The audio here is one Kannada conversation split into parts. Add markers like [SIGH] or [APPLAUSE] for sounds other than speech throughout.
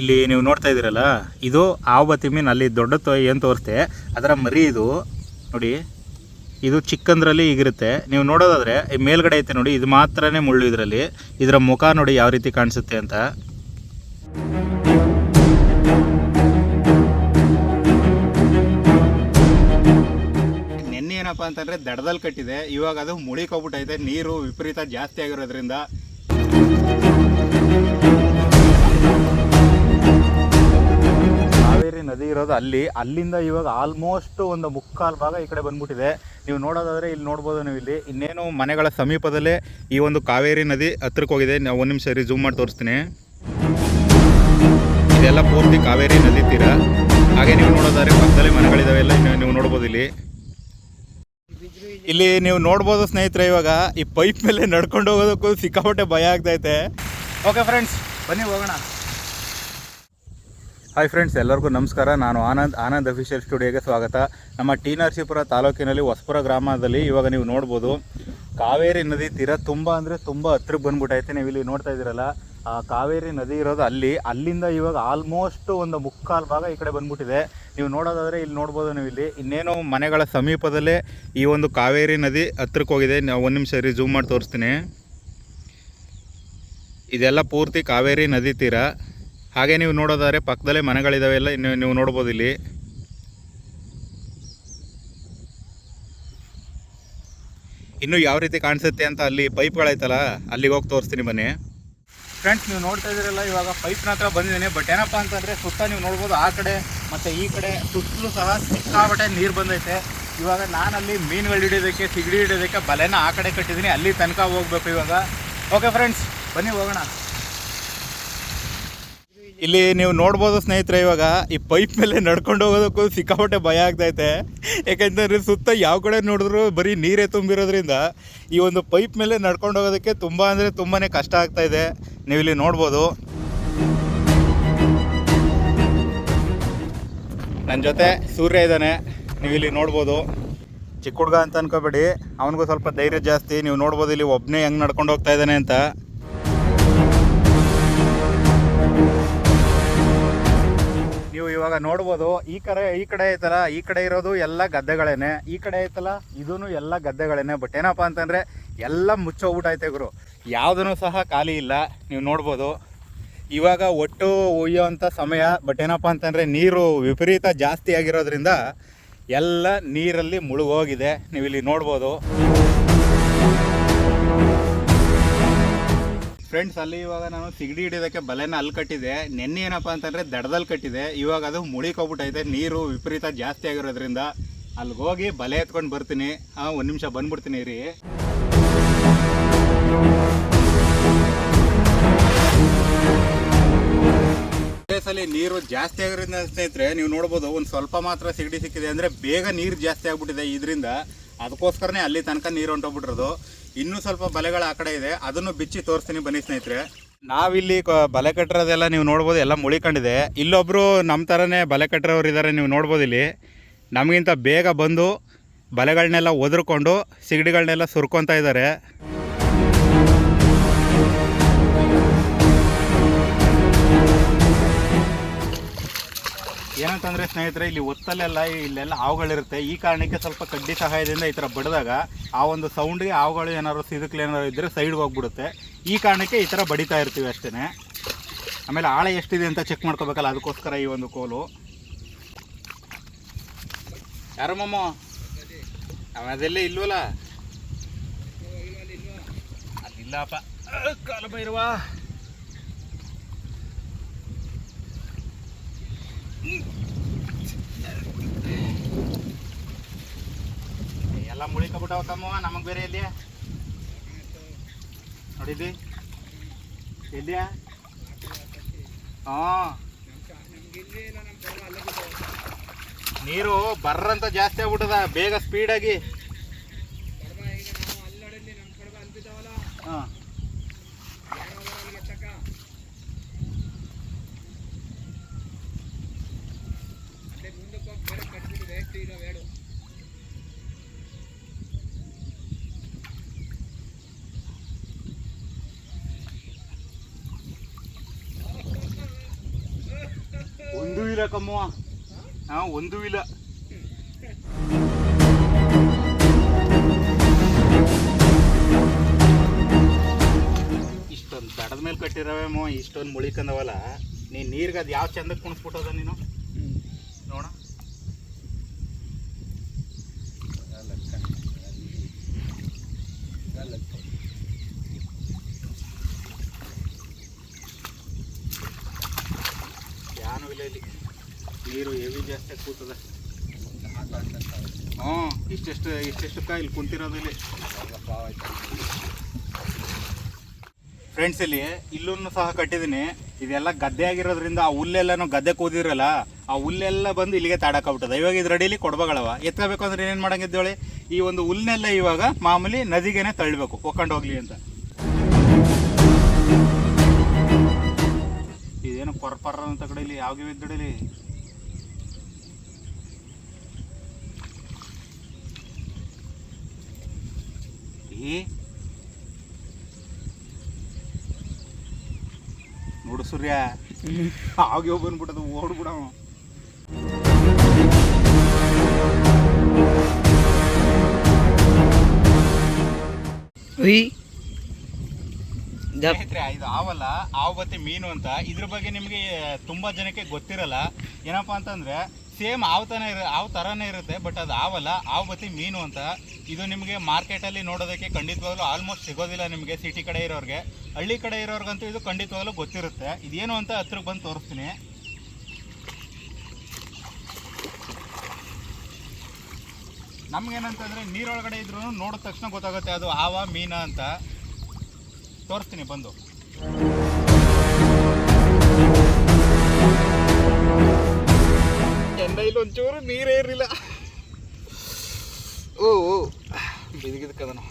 ಇಲ್ಲಿ ನೀವು ನೋಡ್ತಾ ಇದ್ದೀರಲ್ಲ, ಇದು ಆವು ತಿಮ್ಮಿನ ಅಲ್ಲಿ ದೊಡ್ಡ ತೋ ಏನು ತೋರಿಸ್ತೆ ಅದರ ಮರಿ ಇದು. ನೋಡಿ, ಇದು ಚಿಕ್ಕಂದ್ರಲ್ಲಿ ಈಗಿರುತ್ತೆ. ನೀವು ನೋಡೋದಾದ್ರೆ ಮೇಲ್ಗಡೆ ಐತೆ ನೋಡಿ, ಇದು ಮಾತ್ರನೇ ಮುಳ್ಳು ಇದರಲ್ಲಿ. ಇದರ ಮುಖ ನೋಡಿ ಯಾವ ರೀತಿ ಕಾಣಿಸುತ್ತೆ ಅಂತ. ನೆನ್ನೆ ಏನಪ್ಪ ಅಂತಂದ್ರೆ ದಡದಲ್ಲಿ ಕಟ್ಟಿದೆ, ಇವಾಗ ಅದು ಮುಳಿಕೋಗ್ಬಿಟ್ಟೈತೆ ನೀರು ವಿಪರೀತ ಜಾಸ್ತಿ ಆಗಿರೋದ್ರಿಂದ. ನದಿ ಇರೋದು ಅಲ್ಲಿ. ಅಲ್ಲಿಂದ ಇವಾಗ ಆಲ್ಮೋಸ್ಟ್ ಒಂದು ಮುಕ್ಕಾಲು ಭಾಗ ಈ ಕಡೆ ಬಂದ್ಬಿಟ್ಟಿದೆ. ನೀವು ನೋಡೋದಾದ್ರೆ ಇಲ್ಲಿ ನೋಡ್ಬೋದು ನೀವು ಇಲ್ಲಿ. ಇನ್ನೇನು ಮನೆಗಳ ಸಮೀಪದಲ್ಲೇ ಈ ಒಂದು ಕಾವೇರಿ ನದಿ ಹತ್ರಕ್ಕೆ ಹೋಗಿದೆ. ನಾವು ಒಂದು ನಿಮಿಷ ಝೂಮ್ ಮಾಡಿ ತೋರಿಸ್ತೀನಿ. ಇದೆಲ್ಲ ಪೂರ್ತಿ ಕಾವೇರಿ ನದಿ ತೀರ. ಹಾಗೆ ನೀವು ನೋಡೋದಾದ್ರೆ ಪಕ್ಕದಲ್ಲೇ ಮನೆಗಳಿದಾವೆ ಎಲ್ಲ ನೀವು ನೋಡ್ಬೋದು ಇಲ್ಲಿ. ಇಲ್ಲಿ ನೀವು ನೋಡ್ಬೋದು ಸ್ನೇಹಿತರೆ ಇವಾಗ ಈ ಪೈಪ್ ಮೇಲೆ ನಡ್ಕೊಂಡು ಹೋಗೋದಕ್ಕೂ ಸಿಕ್ಕಾಪಟ್ಟೆ ಭಯ ಆಗ್ತೈತೆ ಓಕೆ ಫ್ರೆಂಡ್ಸ್ ಬನ್ನಿ ಹೋಗೋಣ. ಹಾಯ್ ಫ್ರೆಂಡ್ಸ್ ಎಲ್ಲರಿಗೂ ನಮಸ್ಕಾರ. ನಾನು ಆನಂದ್ ಆನಂದ್ ಅಫಿಷಿಯಲ್ ಸ್ಟುಡಿಯೋಗೆ ಸ್ವಾಗತ. ನಮ್ಮ ಟಿ ನರಸೀಪುರ ತಾಲೂಕಿನಲ್ಲಿ ಹೊಸಪುರ ಗ್ರಾಮದಲ್ಲಿ ಇವಾಗ ನೀವು ನೋಡ್ಬೋದು, ಕಾವೇರಿ ನದಿ ತೀರ ತುಂಬ ಅಂದರೆ ತುಂಬ ಹತ್ರಕ್ಕೆ ಬಂದ್ಬಿಟ್ಟೈತೆ ನೀವು ಇಲ್ಲಿ ನೋಡ್ತಾ ಇದ್ದೀರಲ್ಲ, ಆ ಕಾವೇರಿ ನದಿ ಇರೋದು ಅಲ್ಲಿ. ಅಲ್ಲಿಂದ ಇವಾಗ ಆಲ್ಮೋಸ್ಟ್ ಒಂದು ಮುಕ್ಕಾಲು ಭಾಗ ಈ ಕಡೆ ಬಂದ್ಬಿಟ್ಟಿದೆ. ನೀವು ನೋಡೋದಾದ್ರೆ ಇಲ್ಲಿ ನೋಡ್ಬೋದು ನೀವು ಇಲ್ಲಿ. ಇನ್ನೇನು ಮನೆಗಳ ಸಮೀಪದಲ್ಲೇ ಈ ಒಂದು ಕಾವೇರಿ ನದಿ ಹತ್ರಕ್ಕೆ ಹೋಗಿದೆ. ನಾವು ಒಂದು ನಿಮಿಷ ರೀ ಜೂಮ್ ಮಾಡಿ ತೋರಿಸ್ತೀನಿ. ಇದೆಲ್ಲ ಪೂರ್ತಿ ಕಾವೇರಿ ನದಿ ತೀರ. ಹಾಗೆ ನೀವು ನೋಡೋದಾದರೆ ಪಕ್ಕದಲ್ಲೇ ಮನೆಗಳಿದಾವೆ ಎಲ್ಲ ಇನ್ನು ನೀವು ನೋಡ್ಬೋದು ಇಲ್ಲಿ. ಇನ್ನು ಯಾವ ರೀತಿ ಕಾಣಿಸುತ್ತೆ ಅಂತ ಅಲ್ಲಿ ಪೈಪ್ಗಳೈತಲ್ಲ ಅಲ್ಲಿಗೆ ಹೋಗಿ ತೋರಿಸ್ತೀನಿ ಬನ್ನಿ. ಫ್ರೆಂಡ್ಸ್ ನೀವು ನೋಡ್ತಾ ಇದ್ದೀರಲ್ಲ, ಇವಾಗ ಪೈಪ್ನ ಹತ್ರ ಬಂದಿದ್ದೀನಿ. ಬಟ್ ಏನಪ್ಪ ಅಂತಂದರೆ ಸುತ್ತ ನೀವು ನೋಡ್ಬೋದು ಆ ಕಡೆ ಮತ್ತು ಈ ಕಡೆ ಸುತ್ತಲೂ ಸಹ ಸಿಕ್ಕಾಪಟ್ಟೆ ನೀರು ಬಂದೈತೆ. ಇವಾಗ ನಾನಲ್ಲಿ ಮೀನುಗಳು ಹಿಡಿಯೋದಕ್ಕೆ, ಸಿಗಡಿ ಹಿಡಿಯೋದಕ್ಕೆ ಬಲೆನ ಆ ಕಡೆ ಕಟ್ಟಿದ್ದೀನಿ. ಅಲ್ಲಿ ತನಕ ಹೋಗ್ಬೇಕು ಇವಾಗ. ಓಕೆ ಫ್ರೆಂಡ್ಸ್ ಬನ್ನಿ ಹೋಗೋಣ. ಇಲ್ಲಿ ನೀವು ನೋಡ್ಬೋದು ಸ್ನೇಹಿತರೆ, ಇವಾಗ ಈ ಪೈಪ್ ಮೇಲೆ ನಡ್ಕೊಂಡು ಹೋಗೋದಕ್ಕೂ ಸಿಕ್ಕಾಪಟ್ಟೆ ಭಯ ಆಗ್ತೈತೆ. ಯಾಕೆಂತಂದ್ರೆ ಸುತ್ತ ಯಾವ ಕಡೆ ನೋಡಿದ್ರು ಬರೀ ನೀರೇ ತುಂಬಿರೋದ್ರಿಂದ ಈ ಒಂದು ಪೈಪ್ ಮೇಲೆ ನಡ್ಕೊಂಡು ಹೋಗೋದಕ್ಕೆ ತುಂಬ ಅಂದರೆ ತುಂಬಾ ಕಷ್ಟ ಆಗ್ತಾ ಇದೆ. ನೀವು ಇಲ್ಲಿ ನೋಡ್ಬೋದು. ನನ್ನ ಜೊತೆ ಸೂರ್ಯ ಇದ್ದಾನೆ. ನೀವು ಇಲ್ಲಿ ನೋಡ್ಬೋದು. ಚಿಕ್ಕ ಹುಡುಗ ಅಂತ ಅನ್ಕೋಬೇಡಿ. ಅವನಿಗೂ ಸ್ವಲ್ಪ ಧೈರ್ಯ ಜಾಸ್ತಿ. ನೀವು ನೋಡ್ಬೋದು ಇಲ್ಲಿ ಒಬ್ಬನೇ ಹೆಂಗೆ ನಡ್ಕೊಂಡು ಹೋಗ್ತಾ ಇದ್ದಾನೆ ಅಂತ. ಇವಾಗ ನೋಡ್ಬೋದು, ಈ ಕಡೆ ಈ ಕಡೆ ಐತಲ್ಲ, ಈ ಕಡೆ ಇರೋದು ಎಲ್ಲ ಗದ್ದೆಗಳೇನೆ. ಈ ಕಡೆ ಐತಲ್ಲ ಇದೂ ಎಲ್ಲ ಗದ್ದೆಗಳೇನೆ. ಬಟ್ ಏನಪ್ಪ ಅಂತಂದರೆ, ಎಲ್ಲ ಮುಚ್ಚೋಗ್ಬಿಟ್ಟೈತೆ ಗುರು. ಯಾವುದೂ ಸಹ ಖಾಲಿ ಇಲ್ಲ. ನೀವು ನೋಡ್ಬೋದು. ಇವಾಗ ಒಟ್ಟು ಒಯ್ಯೋವಂಥ ಸಮಯ ಬಟ್ ಏನಪ್ಪ ಅಂತಂದರೆ, ನೀರು ವಿಪರೀತ ಜಾಸ್ತಿ ಆಗಿರೋದ್ರಿಂದ ಎಲ್ಲ ನೀರಲ್ಲಿ ಮುಳುಗೋಗಿದೆ. ನೀವು ಇಲ್ಲಿ ನೋಡ್ಬೋದು. ಫ್ರೆಂಡ್ಸ್ ಅಲ್ಲಿ ಇವಾಗ ನಾನು ಸಿಗಡಿ ಹಿಡಿಯೋದಕ್ಕೆ ಬಲೆನ ಅಲ್ಲಿ ಕಟ್ಟಿದೆ. ನೆನ್ನೆ ಏನಪ್ಪ ಅಂತಂದರೆ ದಡದಲ್ಲಿ ಕಟ್ಟಿದೆ. ಇವಾಗ ಅದು ಮುಳಿಕೋಗ್ಬಿಟ್ಟೈತೆ ನೀರು ವಿಪರೀತ ಜಾಸ್ತಿ ಆಗಿರೋದ್ರಿಂದ ಅಲ್ಲಿಗೆ ಹೋಗಿ ಬಲೆ ಎತ್ಕೊಂಡು ಬರ್ತೀನಿ. ಹಾಂ, ಒಂದು ನಿಮಿಷ ಬಂದ್ಬಿಡ್ತೀನಿ ರೀ ಪ್ಲೇಸಲ್ಲಿ ನೀರು ಜಾಸ್ತಿ ಆಗಿರೋದ್ರಿಂದ ಸ್ನೇಹಿತರೆ, ನೀವು ನೋಡ್ಬೋದು ಒಂದು ಸ್ವಲ್ಪ ಮಾತ್ರ ಸಿಗಡಿ ಸಿಕ್ಕಿದೆ ಅಂದರೆ ಬೇಗ ನೀರು ಜಾಸ್ತಿ ಆಗ್ಬಿಟ್ಟಿದೆ. ಇದರಿಂದ ಅದಕ್ಕೋಸ್ಕರನೇ ಅಲ್ಲಿ ತನಕ ನೀರು ಹೊಂಟೋಗ್ಬಿಟ್ಟಿರೋದು. ಇನ್ನೂ ಸ್ವಲ್ಪ ಬಲೆಗಳು ಆ ಕಡೆ ಇದೆ. ಅದನ್ನು ಬಿಚ್ಚಿ ತೋರಿಸ್ತೀನಿ ಬನ್ನಿ ಸ್ನೇಹಿತರೆ. ನಾವಿಲ್ಲಿ ಬಲೆ ಕಟ್ಟಿರೋದೆಲ್ಲ ನೀವು ನೋಡ್ಬೋದು. ಎಲ್ಲ ಮುಳಿಕೊಂಡಿದೆ. ಇಲ್ಲೊಬ್ರು ನಮ್ಮ ಥರನೇ ಬಲೆ ಕಟ್ಟಿರೋರು ಇದ್ದಾರೆ ನೀವು ನೋಡ್ಬೋದು ಇಲ್ಲಿ. ನಮಗಿಂತ ಬೇಗ ಬಂದು ಬಲೆಗಳನ್ನೆಲ್ಲ ಒದರ್ಕೊಂಡು ಸಿಗಡಿಗಳನ್ನೆಲ್ಲ ಸುರ್ಕೊತಾ ಇದ್ದಾರೆ ಏನಂತಂದ್ರೆ ಸ್ನೇಹಿತರೆ, ಇಲ್ಲಿ ಒತ್ತಲೆಲ್ಲ ಇಲ್ಲೆಲ್ಲ ಹಾವುಗಳಿರುತ್ತೆ. ಈ ಕಾರಣಕ್ಕೆ ಸ್ವಲ್ಪ ಕಡ್ಡಿ ಸಹಾಯದಿಂದ ಈ ಥರ ಬಡಿದಾಗ ಆ ಒಂದು ಸೌಂಡ್ಗೆ ಹಾವುಗಳು ಏನಾದ್ರು ಸಿದುಕ್ಲೆ ಏನಾದ್ರು ಇದ್ದರೆ ಸೈಡ್ಗೆ ಹೋಗ್ಬಿಡುತ್ತೆ. ಈ ಕಾರಣಕ್ಕೆ ಈ ಥರ ಬಡಿತಾ ಇರ್ತೀವಿ ಅಷ್ಟೇ ಆಮೇಲೆ ಆಳೆ ಎಷ್ಟಿದೆ ಅಂತ ಚೆಕ್ ಮಾಡ್ಕೋಬೇಕಲ್ಲ, ಅದಕ್ಕೋಸ್ಕರ ಈ ಒಂದು ಕೋಲು. ಯಾರು ಮಮ್ಮ ಅದೆಲ್ಲ ಇಲ್ವಲ್ಲ? ಇಲ್ಲಪ್ಪ ಕಾಲ ಬೈರವಾ. ಎಲ್ಲ ಮುಳಿಕೊಬಿಟ್ಟವ ತಮ್ಮ, ನಮಗೆ ಬೇರೆ ಇಲ್ಲ. ನೋಡಿದ್ದಿ ಎಲ್ಲಿಯಾ ಹಾಂ. ನೀರು ಬರ್ರಂತ ಜಾಸ್ತಿ ಆಗ್ಬಿಟ್ಟದ, ಬೇಗ ಸ್ಪೀಡಾಗಿ ಕಮ್ಮವ? ಹಾ ಒಂದೂ ಇಲ್ಲ ಇಷ್ಟೊಂದು ದಡದ ಮೇಲೆ ಕಟ್ಟಿರವೇಮೋ ಇಷ್ಟೊಂದು ಮುಳಿಕಂದವಲ್ಲ. ನೀನು ನೀರ್ಗೆ ಅದು ಯಾವ ಚಂದಕ್ಕೆ ಕುಣಿಸ್ಬಿಟ್ಟದ ನೀನು? ನೋಡ ಯಾನು ಇಲ್ಲ ಇಲ್ಲಿ ನೀರು ಹೆವಿ ಜಾಸ್ತಿ ಕೂತದ ಹ್ಞೂ, ಇಷ್ಟೆಷ್ಟು ಇಲ್ಲಿ ಕುಂತಿರೋದು ಇಲ್ಲಿ. ಫ್ರೆಂಡ್ಸ್ ಇಲ್ಲಿ ಇಲ್ಲೂ ಸಹ ಕಟ್ಟಿದ್ದೀನಿ. ಇದೆಲ್ಲ ಗದ್ದೆ ಆಗಿರೋದ್ರಿಂದ ಆ ಹುಲ್ಲೆಲ್ಲನೂ ಗದ್ದೆ ಕೂದಿರಲ್ಲ, ಆ ಹುಲ್ಲೆಲ್ಲ ಬಂದು ಇಲ್ಲಿಗೆ ತಾಡಕ್ಕಾಗ್ಬಿಟ್ಟದ ಇವಾಗ ಇದು ರೆಡಿಲಿ ಕೊಡ್ಬಗಳವ. ಎತ್ಕೋಬೇಕು ಅಂದ್ರೆ ಏನೇನು ಮಾಡಂಗಿದ್ದೇಳಿ ಈ ಒಂದು ಹುಲ್ನೆಲ್ಲ ಇವಾಗ ಮಾಮೂಲಿ ನದಿಗೆನೆ ತಳ್ಳಬೇಕು ಒಕ್ಕೊಂಡು ಹೋಗ್ಲಿ ಅಂತ. ಇದೇನು ಕೊರಪರ ಅಂತ ಕಡೆಯಲ್ಲಿ ಯಾವಾಗ ಕಡೆಯಲ್ಲಿ ಏ ನೋಡು ಸೂರ್ಯ. ಆಗಿ ಬಂದ್ಬಿಟ್ಟದು ಓಡ್ಬಿಡ ಸ್ನೇಹಿತರೆ ಇದು ಆವಲ್ಲ ಆವು ಬತ್ತೆ ಮೀನು ಅಂತ. ಇದ್ರ ಬಗ್ಗೆ ನಿಮಗೆ ತುಂಬಾ ಜನಕ್ಕೆ ಗೊತ್ತಿರಲ್ಲ. ಏನಪ್ಪಾ ಅಂತಂದ್ರೆ ಸೇಮ್ ಆವ್ ತನ ಇರ, ಆವ್ ಥರನೇ ಇರುತ್ತೆ, ಬಟ್ ಅದು ಆವಲ್ಲ, ಆವ್ ಬತ್ತಿ ಮೀನು ಅಂತ. ಇದು ನಿಮಗೆ ಮಾರ್ಕೆಟಲ್ಲಿ ನೋಡೋದಕ್ಕೆ ಖಂಡಿತವಾಗ್ಲೂ ಆಲ್ಮೋಸ್ಟ್ ಸಿಗೋದಿಲ್ಲ ನಿಮಗೆ ಸಿಟಿ ಕಡೆ ಇರೋರಿಗೆ. ಹಳ್ಳಿ ಕಡೆ ಇರೋರ್ಗಂತೂ ಇದು ಖಂಡಿತವಾಗ್ಲೂ ಗೊತ್ತಿರುತ್ತೆ. ಇದೇನು ಅಂತ ಹತ್ರಕ್ಕೆ ಬಂದು ತೋರಿಸ್ತೀನಿ. ನಮ್ಗೇನಂತಂದ್ರೆ ನೀರೊಳಗಡೆ ಇದ್ರೂ ನೋಡಿದ ತಕ್ಷಣ ಗೊತ್ತಾಗುತ್ತೆ ಅದು ಆವ, ಮೀನ ಅಂತ. ತೋರಿಸ್ತೀನಿ, ಬಂದು. ಇಲ್ಲಿ ಒಂಚೂರು ನೀರೇ ಇರಲಿಲ್ಲ. ಓ ಓ. ಬಿದಿಗಿದ್ಕದನು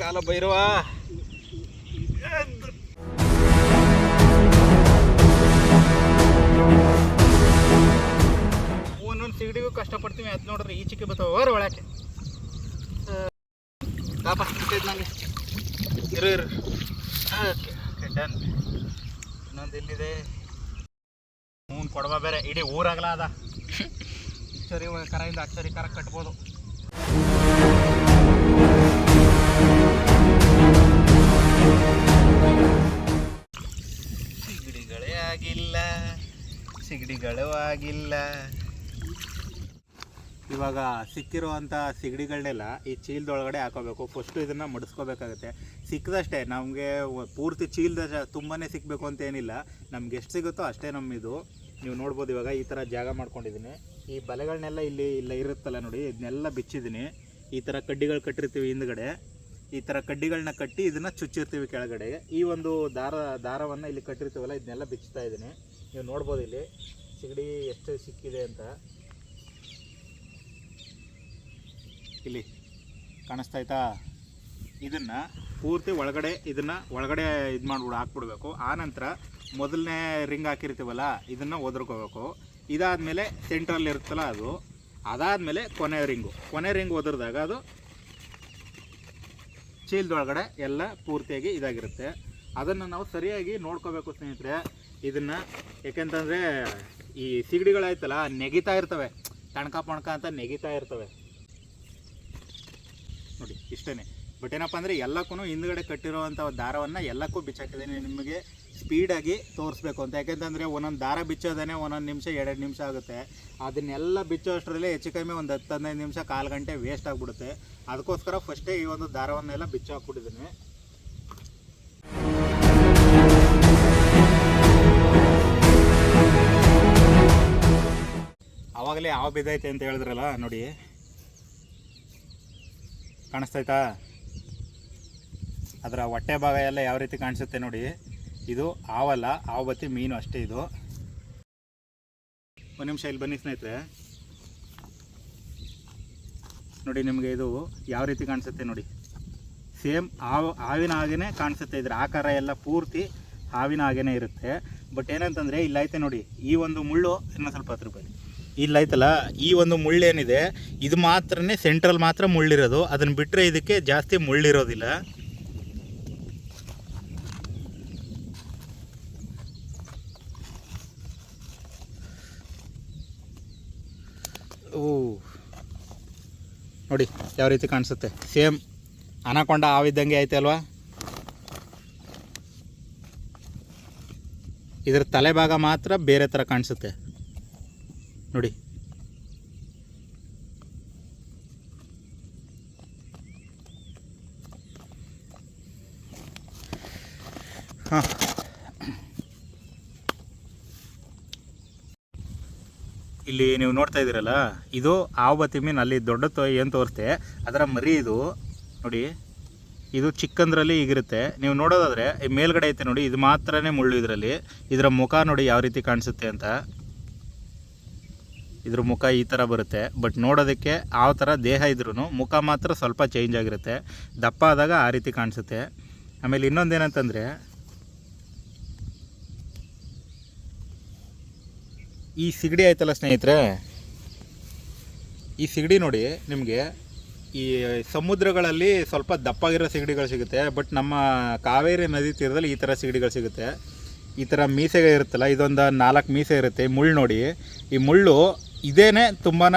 ಕಾಲ ಬೈರವ ಒಂದೊಂದು ಸಿಗಡಿಗೂ ಕಷ್ಟಪಡ್ತೀವಿ ಅದು ನೋಡ್ರಿ ಈಚೆಗೆ ಬರ್ತಾವ ಒಳಕ್ಕೆ. ಪಾಪ ಸಿಕ್ಕೈತೆ ನಂಗೆ ಇರು ಇರು. Okay okay, done. ಇನ್ನೊಂದು ಎಲ್ಲಿದೆ? ಹ್ಞೂ ಕೊಡವ ಬೇರೆ ಇಡೀ ಊರಾಗಲ ಅದ. [LAUGHS] ಅಕ್ಷರಿ ಕರೆಯಿಂದ ಅಕ್ಷರಿ ಕರ ಕಟ್ಬೋದು. ಸಿಗಡಿಗಳೇ ಆಗಿಲ್ಲ ಸಿಗಡಿಗಳೂ ಆಗಿಲ್ಲ. ಇವಾಗ ಸಿಕ್ಕಿರುವಂಥ ಸಿಗಡಿಗಳನ್ನೆಲ್ಲ ಈ ಚೀಲದೊಳಗಡೆ ಹಾಕೋಬೇಕು. ಫಸ್ಟು ಇದನ್ನು ಮಡಿಸ್ಕೋಬೇಕಾಗುತ್ತೆ. ಸಿಕ್ಕದಷ್ಟೇ ನಮಗೆ ಪೂರ್ತಿ ಚೀಲದ ತುಂಬಾ ಸಿಕ್ಕಬೇಕು ಅಂತ ಏನಿಲ್ಲ. ನಮ್ಗೆ ಎಷ್ಟು ಸಿಗುತ್ತೋ ಅಷ್ಟೇ ನಮ್ಮಿದು. ನೀವು ನೋಡ್ಬೋದು ಇವಾಗ ಈ ಥರ ಜಾಗ ಮಾಡ್ಕೊಂಡಿದ್ದೀನಿ. ಈ ಬಲೆಗಳನ್ನೆಲ್ಲ ಇಲ್ಲಿ ಇಲ್ಲ ಇರುತ್ತಲ್ಲ ನೋಡಿ, ಇದನ್ನೆಲ್ಲ ಬಿಚ್ಚಿದ್ದೀನಿ. ಈ ಥರ ಕಡ್ಡಿಗಳು ಕಟ್ಟಿರ್ತೀವಿ ಹಿಂದ್ಗಡೆ. ಈ ಥರ ಕಡ್ಡಿಗಳನ್ನ ಕಟ್ಟಿ ಇದನ್ನು ಚುಚ್ಚಿರ್ತೀವಿ ಕೆಳಗಡೆ. ಈ ಒಂದು ದಾರ, ದಾರವನ್ನು ಇಲ್ಲಿ ಕಟ್ಟಿರ್ತೀವಲ್ಲ, ಇದನ್ನೆಲ್ಲ ಬಿಚ್ಚುತ್ತಾ ಇದ್ದೀನಿ. ನೀವು ನೋಡ್ಬೋದು ಇಲ್ಲಿ. ಸಿಗಡಿ ಎಷ್ಟು ಸಿಕ್ಕಿದೆ ಅಂತ. ಇಲ್ಲಿ ಕಾಣಿಸ್ತಾ ಆಯ್ತಾ ಇದನ್ನು ಪೂರ್ತಿ ಒಳಗಡೆ, ಇದನ್ನು ಒಳಗಡೆ ಇದು ಮಾಡ್ಬಿಡು ಹಾಕ್ಬಿಡ್ಬೇಕು ಆನಂತರ ಮೊದಲನೇ ರಿಂಗ್ ಹಾಕಿರ್ತೀವಲ್ಲ, ಇದನ್ನು ಒದರ್ಕೋಬೇಕು. ಇದಾದಮೇಲೆ ಸೆಂಟ್ರಲ್ಲಿ ಇರುತ್ತಲ್ಲ ಅದು. ಅದಾದಮೇಲೆ ಕೊನೆ ರಿಂಗು. ಕೊನೆ ರಿಂಗ್ ಒದರ್ದಾಗ ಅದು ಚೀಲದೊಳಗಡೆ ಎಲ್ಲ ಪೂರ್ತಿಯಾಗಿ ಇದಾಗಿರುತ್ತೆ. ಅದನ್ನು ನಾವು ಸರಿಯಾಗಿ ನೋಡ್ಕೋಬೇಕು ಸ್ನೇಹಿತರೆ. ಇದನ್ನು ಯಾಕೆಂತಂದರೆ ಈ ಸಿಗಡಿಗಳಾಯ್ತಲ್ಲ, ನೆಗಿತಾ ಇರ್ತವೆ. ತಣಕ ಪಣಕ ಅಂತ ನೆಗಿತಾ ಇರ್ತವೆ. ನೋಡಿ ಇಷ್ಟೇ ಬಟ್ ಏನಪ್ಪ ಅಂದರೆ ಎಲ್ಲಕ್ಕೂ ಹಿಂದ್ಗಡೆ ಕಟ್ಟಿರುವಂಥ ದಾರವನ್ನು ಎಲ್ಲಕ್ಕೂ ಬಿಚ್ಚಾಕಿದ್ದೀನಿ. ನಿಮಗೆ ಸ್ಪೀಡಾಗಿ ತೋರಿಸ್ಬೇಕು ಅಂತ. ಯಾಕೆಂತಂದರೆ ಒಂದೊಂದು ದಾರ ಬಿಚ್ಚೋದೇ ಒಂದೊಂದು ನಿಮಿಷ, ಎರಡು ನಿಮಿಷ ಆಗುತ್ತೆ. ಅದನ್ನೆಲ್ಲ ಬಿಚ್ಚೋ ಅಷ್ಟರಲ್ಲಿ ಹೆಚ್ಚು ಕಮ್ಮಿ ಒಂದು ಹತ್ತು ಹದಿನೈದು ನಿಮಿಷ, ಕಾಲು ಗಂಟೆ ವೇಸ್ಟ್ ಆಗಿಬಿಡುತ್ತೆ. ಅದಕ್ಕೋಸ್ಕರ ಫಸ್ಟೇ ಈ ಒಂದು ದಾರವನ್ನೆಲ್ಲ ಬಿಚ್ಚು ಹಾಕ್ಬಿಟ್ಟಿದ್ದೀನಿ ಆವಾಗಲೇ ಯಾವ ಬಿದ್ದೈತೆ ಅಂತ ಹೇಳಿದ್ರಲ್ಲ, ನೋಡಿ. ಕಾಣಿಸ್ತೈತಾ ಅದರ ಹೊಟ್ಟೆ ಭಾಗ ಎಲ್ಲ ಯಾವ ರೀತಿ ಕಾಣಿಸುತ್ತೆ ನೋಡಿ. ಇದು ಆವಲ್ಲ, ಆವತ್ತಿ ಮೀನು ಅಷ್ಟೇ ಇದು. ಒಂದು ನಿಮಿಷ ಇಲ್ಲಿ ಬನ್ನಿ ಸ್ನೇಹಿತರೆ. ನೋಡಿ ನಿಮಗೆ ಇದು ಯಾವ ರೀತಿ ಕಾಣಿಸುತ್ತೆ ನೋಡಿ. ಸೇಮ್ ಹಾವು ಹಾವಿನ ಹಾಗೇನೆ ಕಾಣಿಸುತ್ತೆ ಇದ್ರ ಆಕಾರ ಎಲ್ಲ ಪೂರ್ತಿ ಹಾವಿನ ಹಾಗೇ ಇರುತ್ತೆ. ಬಟ್ ಏನಂತಂದರೆ ಇಲ್ಲೈತೆ ನೋಡಿ, ಈ ಒಂದು ಮುಳ್ಳು, ಇನ್ನೂ ಸ್ವಲ್ಪ ಹತ್ತು ರೂಪಾಯಿ ಇಲ್ಲೈತಲ್ಲ ಈ ಒಂದು ಮುಳ್ಳೇನಿದೆ ಇದು ಮಾತ್ರನೇ ಸೆಂಟ್ರಲ್ ಮಾತ್ರ ಮುಳ್ಳಿರೋದು. ಅದನ್ನು ಬಿಟ್ಟರೆ ಇದಕ್ಕೆ ಜಾಸ್ತಿ ಮುಳ್ಳಿರೋದಿಲ್ಲ. ಓ ನೋಡಿ, ಯಾವ ರೀತಿ ಕಾಣಿಸುತ್ತೆ? ಸೇಮ್ ಅನಕೊಂಡ ಆವಿದ್ದಂಗೆ ಐತೆ ಅಲ್ವಾ? ಇದರ ತಲೆ ಭಾಗ ಮಾತ್ರ ಬೇರೆ ಥರ ಕಾಣಿಸುತ್ತೆ. ನೋಡಿ. ಹಾಂ. ಇಲ್ಲಿ ನೀವು ನೋಡ್ತಾ ಇದ್ದೀರಲ್ಲ, ಇದು ಆವತಿ ಮೀನು ಅಲ್ಲಿ ದೊಡ್ಡ ತೋ ಏನು ತೋರಿಸ್ತೆ, ಅದರ ಮರಿ ಇದು. ನೋಡಿ, ಇದು ಚಿಕ್ಕಂದ್ರಲ್ಲಿ ಈಗಿರುತ್ತೆ. ನೀವು ನೋಡೋದಾದರೆ ಮೇಲ್ಗಡೆ ಐತೆ ನೋಡಿ, ಇದು ಮಾತ್ರನೇ ಮುಳ್ಳು ಇದರಲ್ಲಿ. ಇದರ ಮುಖ ನೋಡಿ ಯಾವ ರೀತಿ ಕಾಣಿಸುತ್ತೆ ಅಂತ. ಇದ್ರ ಮುಖ ಈ ಥರ ಬರುತ್ತೆ. ಬಟ್ ನೋಡೋದಕ್ಕೆ ಆ ಥರ ದೇಹ ಇದ್ರೂ ಮುಖ ಮಾತ್ರ ಸ್ವಲ್ಪ ಚೇಂಜ್ ಆಗಿರುತ್ತೆ. ದಪ್ಪ ಆದಾಗ ಆ ರೀತಿ ಕಾಣಿಸುತ್ತೆ. ಆಮೇಲೆ ಇನ್ನೊಂದೇನಂತಂದರೆ ಈ ಸಿಗಡಿ ಆಯ್ತಲ್ಲ ಸ್ನೇಹಿತರೆ? ಈ ಸಿಗಡಿ ನೋಡಿ, ನಿಮಗೆ ಈ ಸಮುದ್ರಗಳಲ್ಲಿ ಸ್ವಲ್ಪ ದಪ್ಪಾಗಿರೋ ಸಿಗಡಿಗಳು ಸಿಗುತ್ತೆ, ಬಟ್ ನಮ್ಮ ಕಾವೇರಿ ನದಿ ತೀರದಲ್ಲಿ ಈ ಥರ ಸಿಗಡಿಗಳು ಸಿಗುತ್ತೆ. ಈ ಥರ ಮೀಸೆ ಇರುತ್ತಲ್ಲ, ಇದೊಂದು ನಾಲ್ಕು ಮೀಸೆ ಇರುತ್ತೆ. ಮುಳ್ಳು ನೋಡಿ, ಈ ಮುಳ್ಳು ಇದೇನೆ ತುಂಬಾ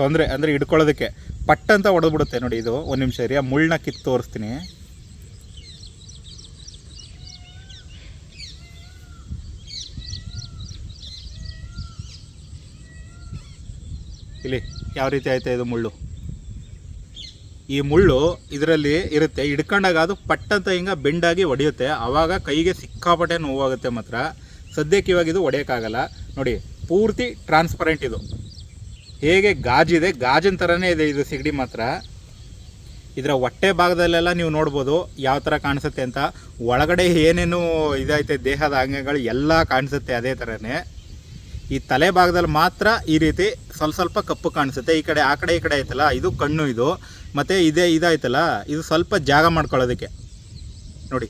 ತೊಂದರೆ, ಅಂದರೆ ಹಿಡ್ಕೊಳ್ಳೋದಕ್ಕೆ ಪಟ್ ಅಂತ ಹೊಡೆದ್ಬಿಡುತ್ತೆ ನೋಡಿ ಇದು. ಒಂದು ನಿಮಿಷ ರೀ ಆ ಮುಳ್ಳನ್ನ ಕಿತ್ತು ತೋರಿಸ್ತೀನಿ. ಇಲ್ಲಿ ಯಾವ ರೀತಿ ಆಯ್ತಾ ಇದು ಮುಳ್ಳು? ಈ ಮುಳ್ಳು ಇದರಲ್ಲಿ ಇರುತ್ತೆ. ಹಿಡ್ಕೊಂಡಾಗ ಅದು ಪಟ್ಟಂತ ಹಿಂಗೆ ಬೆಂಡಾಗಿ ಒಡೆಯುತ್ತೆ. ಆವಾಗ ಕೈಗೆ ಸಿಕ್ಕಾಪಟ್ಟೆ ನೋವಾಗುತ್ತೆ ಮಾತ್ರ. ಸದ್ಯಕ್ಕೆ ಇವಾಗ ಇದು ಒಡೆಯೋಕ್ಕಾಗಲ್ಲ. ನೋಡಿ, ಪೂರ್ತಿ ಟ್ರಾನ್ಸ್ಪರೆಂಟ್ ಇದು. ಹೇಗೆ ಗಾಜಿದೆ? ಗಾಜಿನ ಥರನೇ ಇದೆ ಇದು ಸಿಗಡಿ ಮಾತ್ರ. ಇದರ ಹೊಟ್ಟೆ ಭಾಗದಲ್ಲೆಲ್ಲ ನೀವು ನೋಡ್ಬೋದು ಯಾವ ಥರ ಕಾಣಿಸುತ್ತೆ ಅಂತ. ಒಳಗಡೆ ಏನೇನು ಇದೈತೆ ದೇಹದ ಅಂಗಗಳು ಎಲ್ಲ ಕಾಣಿಸುತ್ತೆ ಅದೇ ಥರನೇ ಈ ತಲೆ ಭಾಗದಲ್ಲಿ ಮಾತ್ರ ಈ ರೀತಿ ಸ್ವಲ್ಪ ಸ್ವಲ್ಪ ಕಪ್ಪು ಕಾಣಿಸುತ್ತೆ. ಈ ಕಡೆ, ಆ ಕಡೆ, ಈ ಕಡೆ ಐತಲ್ಲ ಇದು ಕಣ್ಣು ಇದು. ಮತ್ತು ಇದೇ ಇದಾಯ್ತಲ್ಲ? ಇದು ಸ್ವಲ್ಪ ಜಾಗ ಮಾಡ್ಕೊಳ್ಳೋದಕ್ಕೆ. ನೋಡಿ.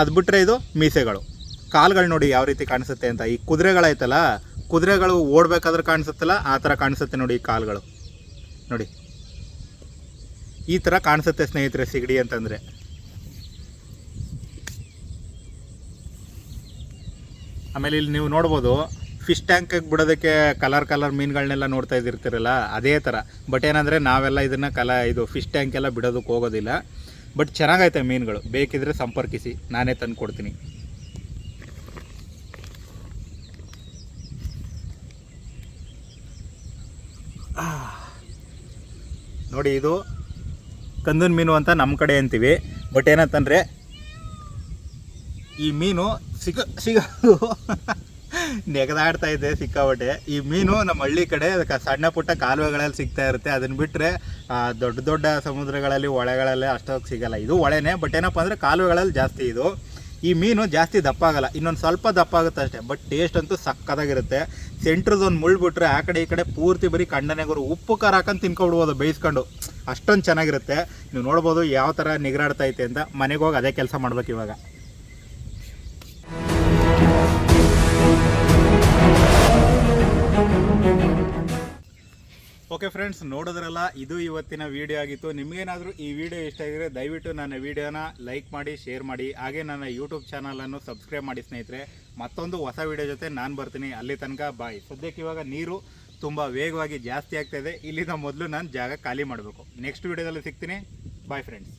ಅದು ಬಿಟ್ಟರೆ ಇದು ಮೀಸೆಗಳು. ಕಾಲುಗಳು ನೋಡಿ ಯಾವ ರೀತಿ ಕಾಣಿಸುತ್ತೆ ಅಂತ. ಈ ಕುದುರೆಗಳಾಯ್ತಲ್ಲ? ಕುದುರೆಗಳು ಓಡಬೇಕಾದ್ರೆ ಕಾಣಿಸುತ್ತಲ್ಲ? ಆ ಥರ ಕಾಣಿಸುತ್ತೆ ನೋಡಿ ಈ ಕಾಲುಗಳು. ನೋಡಿ. ಈ ಥರ ಕಾಣಿಸುತ್ತೆ ಸ್ನೇಹಿತರೆ ಸಿಗಡಿ ಅಂತಂದರೆ. ಆಮೇಲೆ ಇಲ್ಲಿ ನೀವು ನೋಡ್ಬೋದು. ಫಿಶ್ ಟ್ಯಾಂಕಿಗೆ ಬಿಡೋದಕ್ಕೆ ಕಲರ್ ಕಲರ್ ಮೀನುಗಳನ್ನೆಲ್ಲ ನೋಡ್ತಾ ಇದ್ದಿರ್ತೀರಲ್ಲ, ಅದೇ ಥರ ಬಟ್ ಏನಂದರೆ ನಾವೆಲ್ಲ ಇದನ್ನು ಕಲ, ಇದು ಫಿಶ್ ಟ್ಯಾಂಕೆಲ್ಲ ಬಿಡೋದಕ್ಕೆ ಹೋಗೋದಿಲ್ಲ. ಬಟ್ ಚೆನ್ನಾಗೈತೆ ಮೀನುಗಳು. ಬೇಕಿದ್ರೆ ಸಂಪರ್ಕಿಸಿ. ನಾನೇ ತಂದು ಕೊಡ್ತೀನಿ. ನೋಡಿ, ಇದು ಕಂದನ್ ಮೀನು ಅಂತ ನಮ್ಮ ಕಡೆ ಅಂತೀವಿ. ಬಟ್ ಏನಂತಂದರೆ ಈ ಮೀನು ಸಿಗ ಸಿಗೋದು. [LAUGHS] ನೆಗದಾಡ್ತಾ ಇದೆ ಸಿಕ್ಕಾಪಟ್ಟೆ. ಈ ಮೀನು ನಮ್ಮ ಹಳ್ಳಿ ಕಡೆ ಅದಕ್ಕೆ ಸಣ್ಣ ಪುಟ್ಟ ಕಾಲುವೆಗಳಲ್ಲಿ ಸಿಗ್ತಾ ಇರುತ್ತೆ. ಅದನ್ನ ಬಿಟ್ಟರೆ ದೊಡ್ಡ ದೊಡ್ಡ ಸಮುದ್ರಗಳಲ್ಲಿ, ಹೊಳೆಗಳಲ್ಲಿ ಅಷ್ಟೊಂದು ಸಿಗಲ್ಲ. ಇದು ಹೊಳೆನೇ ಬಟ್ ಏನಪ್ಪ ಅಂದರೆ ಕಾಲುವೆಗಳಲ್ಲಿ ಜಾಸ್ತಿ ಇದು. ಈ ಮೀನು ಜಾಸ್ತಿ ದಪ್ಪ ಆಗಲ್ಲ. ಇನ್ನೊಂದು ಸ್ವಲ್ಪ ದಪ್ಪ ಆಗುತ್ತೆ ಅಷ್ಟೇ ಬಟ್ ಟೇಸ್ಟ್ ಅಂತೂ ಸಕ್ಕದಾಗಿರುತ್ತೆ ಸೆಂಟ್ರದೊಂದು ಮುಳ್ಳು ಬಿಟ್ರೆ ಆ ಕಡೆ ಈ ಕಡೆ ಪೂರ್ತಿ ಬರೀ ಕಂಡನೆಗರು ಉಪ್ಪು, ಖಾರ ಹಾಕೊಂಡು ತಿನ್ಕೊಬಿಡ್ಬೋದು ಬೇಯಿಸ್ಕೊಂಡು. ಅಷ್ಟೊಂದು ಚೆನ್ನಾಗಿರುತ್ತೆ. ನೀವು ನೋಡ್ಬೋದು ಯಾವ ಥರ ನಿಗರಾಡ್ತೈತೆ ಅಂತ ಮನೆಗೆ ಹೋಗಿ ಅದೇ ಕೆಲಸ ಮಾಡ್ಬೇಕು ಇವಾಗ. ಓಕೆ ಫ್ರೆಂಡ್ಸ್ ನೋಡಿದ್ರಲ್ಲ, ಇದು ಇವತ್ತಿನ ವಿಡಿಯೋ ಆಗಿತ್ತು. ನಿಮಗೇನಾದರೂ ಈ ವಿಡಿಯೋ ಇಷ್ಟ ಆಗಿದ್ರೆ ದಯವಿಟ್ಟು ನನ್ನ ವಿಡಿಯೋನ ಲೈಕ್ ಮಾಡಿ ಶೇರ್ ಮಾಡಿ. ಹಾಗೆ ನನ್ನ ಯೂಟ್ಯೂಬ್ ಚಾನಲನ್ನು ಸಬ್ಸ್ಕ್ರೈಬ್ ಮಾಡಿ, ಸ್ನೇಹಿತರೆ. ಮತ್ತೊಂದು ಹೊಸ ವಿಡಿಯೋ ಜೊತೆ ನಾನು ಬರ್ತೀನಿ. ಅಲ್ಲಿ ತನಕ ಬಾಯ್ ಸದ್ಯಕ್ಕೆ ಇವಾಗ ನೀರು ತುಂಬ ವೇಗವಾಗಿ ಜಾಸ್ತಿ ಆಗ್ತಾ ಇದೆ. ಇಲ್ಲಿಂದ ಮೊದಲು ನಾನು ಜಾಗ ಖಾಲಿ ಮಾಡಬೇಕು. ನೆಕ್ಸ್ಟ್ ವಿಡಿಯೋದಲ್ಲಿ ಸಿಗ್ತೀನಿ. Bye friends